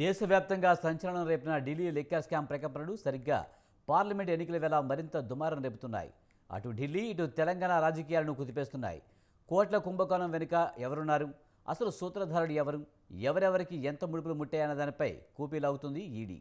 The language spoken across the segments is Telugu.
దేశవ్యాప్తంగా సంచలనం రేపిన ఢిల్లీ లిక్కర్ స్కామ్ ప్రకంపనలు సరిగ్గా పార్లమెంట్ ఎన్నికల వేళ మరింత దుమారం రేపుతున్నాయి. అటు ఢిల్లీ ఇటు తెలంగాణ రాజకీయాలను కుదిపేస్తున్నాయి. కోట్ల కుంభకోణం వెనుక ఎవరున్నారు? అసలు సూత్రధారుడు ఎవరు? ఎవరెవరికి ఎంత ముడుపులు ముట్టాయన్న దానిపై కూపీలవుతుంది ఈడీ.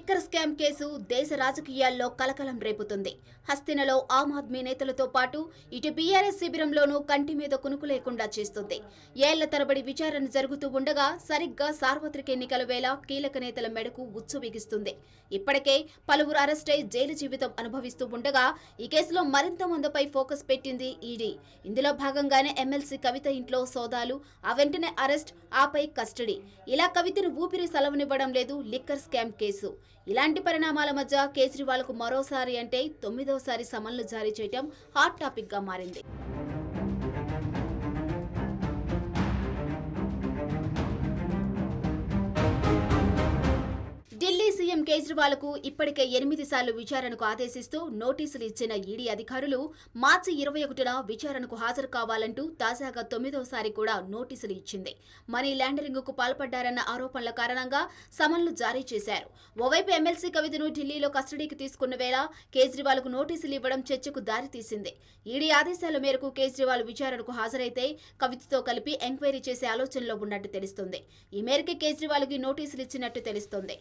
లిక్కర్ స్కామ్ కేసు దేశ రాజకీయాల్లో కలకలం రేపుతుంది. హస్తినలో ఆమ్ ఆద్మీ నేతలతో పాటు ఇటు బీఆర్ఎస్ శిబిరంలోనూ కంటి మీద కునుకు లేకుండా చేస్తుంది. ఏళ్ళ తరబడి విచారణ జరుగుతూ ఉండగా సరిగ్గా సార్వత్రిక ఎన్నికల వేళ కీలక నేతల మెడకు ఉచ్చు బిగిస్తుంది. ఇప్పటికే పలువురు అరెస్టై జైలు జీవితం అనుభవిస్తూ ఉండగా ఈ కేసులో మరింత మందిపై ఫోకస్ పెట్టింది ఈడీ. ఇందులో భాగంగానే ఎమ్మెల్సీ కవిత ఇంట్లో సోదాలు ఆ వెంటనే అరెస్ట్ ఆపై కస్టడీ. ఇలా కవితను ఊపిరి సెలవునివ్వడం లేదు లిక్కర్ స్కామ్ కేసు. ఇలాంటి పరిణామాల మధ్య కేజ్రీవాల్కు మరోసారి అంటే తొమ్మిదోసారి సమన్లు జారీ చేయడం హాట్ టాపిక్గా మారింది. సీఎం కేజ్రీవాల్కు ఇప్పటికే ఎనిమిది సార్లు విచారణకు ఆదేశిస్తూ నోటీసులు ఇచ్చిన ఈడీ అధికారులు మార్చి ఇరవై ఒకటిన విచారణకు హాజరు కావాలంటూ తాజాగా తొమ్మిదోసారి కూడా నోటీసులు ఇచ్చింది. మనీ ల్యాండరింగ్కు పాల్పడ్డారన్న ఆరోపణల కారణంగా సమన్లు జారీ చేశారు. ఓవైపు ఎమ్మెల్సీ కవితను ఢిల్లీలో కస్టడీకి తీసుకున్న వేళ కేజ్రీవాల్కు నోటీసులు ఇవ్వడం చర్చకు దారితీసింది. ఈడీ ఆదేశాల మేరకు కేజ్రీవాల్ విచారణకు హాజరైతే కవితతో కలిపి ఎంక్వైరీ చేసే ఆలోచనలో ఉన్నట్టు తెలుస్తుంది. ఈ మేరకు కేజ్రీవాల్కి నోటీసులు ఇచ్చినట్టు తెలుస్తోంది.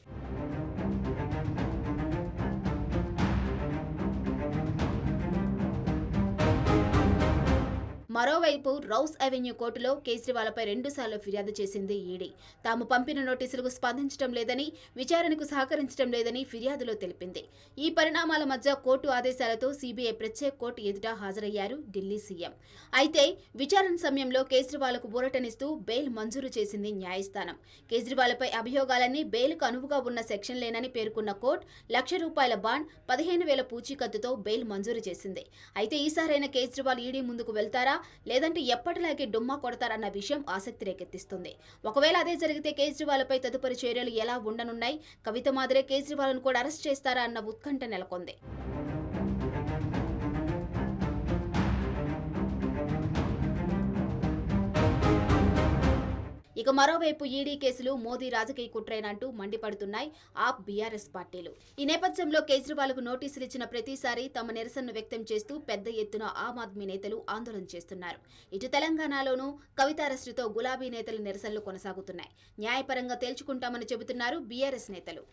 మరోవైపు రౌస్ అవెన్యూ కోర్టులో కేజ్రీవాల్పై రెండుసార్లు ఫిర్యాదు చేసింది ఈడీ. తాము పంపిన నోటీసులకు స్పందించడం లేదని విచారణకు సహకరించడం లేదని ఫిర్యాదులో తెలిపింది. ఈ పరిణామాల మధ్య కోర్టు ఆదేశాలతో సీబీఐ ప్రత్యేక కోర్టు ఎదుట హాజరయ్యారు ఢిల్లీ సీఎం. అయితే విచారణ సమయంలో కేజ్రీవాల్కు ఊరటనిస్తూ బెయిల్ మంజూరు చేసింది న్యాయస్థానం. కేజ్రీవాల్పై అభియోగాలన్నీ బెయిల్కు అనువుగా ఉన్న సెక్షన్లేనని పేర్కొన్న కోర్టు లక్ష రూపాయల బాండ్ పదిహేను వేల పూచీకత్తుతో బెయిల్ మంజూరు చేసింది. అయితే ఈసారైనా కేజ్రీవాల్ ఈడీ ముందుకు వెళ్తారా? లేదంటే ఎప్పటిలాగే డుమ్మా కొడతారన్న విషయం ఆసక్తి రేకెత్తిస్తుంది. ఒకవేళ అదే జరిగితే కేజ్రీవాల్పై తదుపరి చర్యలు ఎలా ఉండనున్నాయి? కవిత మాదిరే కేజ్రీవాల్ను కూడా అరెస్ట్ చేస్తారా అన్న ఉత్కంఠ నెలకొంది. ఇక మరోవైపు ఈడీ కేసులు మోదీ రాజకీయ కుట్రేనంటూ మండిపడుతున్నాయి ఆప్ బీఆర్ఎస్ పార్టీలు. ఈ నేపథ్యంలో కేజ్రీవాల్కు నోటీసులు ఇచ్చిన ప్రతిసారి తమ నిరసనను వ్యక్తం చేస్తూ పెద్ద ఎత్తున ఆమ్ ఆద్మీ నేతలు ఆందోళన చేస్తున్నారు. ఇటు తెలంగాణలోనూ కవితారెస్టుతో గులాబీ నేతల నిరసనలు కొనసాగుతున్నాయి. న్యాయపరంగా తేల్చుకుంటామని చెబుతున్నారు బీఆర్ఎస్ నేతలు.